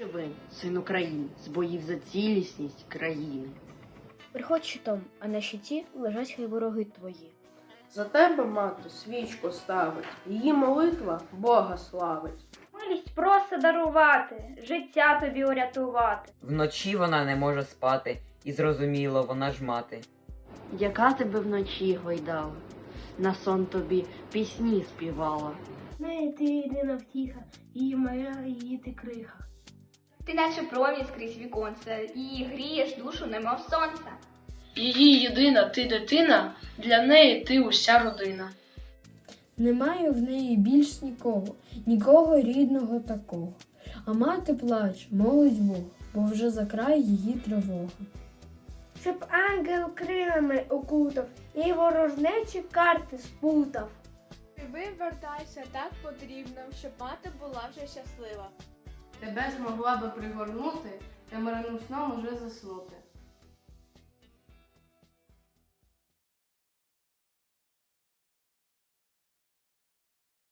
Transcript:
Любим, син України, з боїв за цілісність країни. Приходь щитом, а на щиті лежать хай вороги твої. За тебе мати свічку ставить, її молитва Бога славить. Милість просто дарувати, життя тобі урятувати. Вночі вона не може спати, і зрозуміло, вона ж мати. Яка тебе вночі гойдала, на сон тобі пісні співала. Не ти єдина втіха, і моя її ти криха. Ти наче промінь скрізь віконце, і грієш душу, немов сонце. Її єдина ти дитина, для неї ти уся родина. Немає в неї більш нікого, нікого рідного такого. А мати плач, молить Бог, бо вже за край її тривога. Щоб ангел крилами окутав і ворожнечі карти спутав. Ти вертайся так потрібно, щоб мати була вже щаслива. Тебе змогла би пригорнути, та мирним сном уже заснути.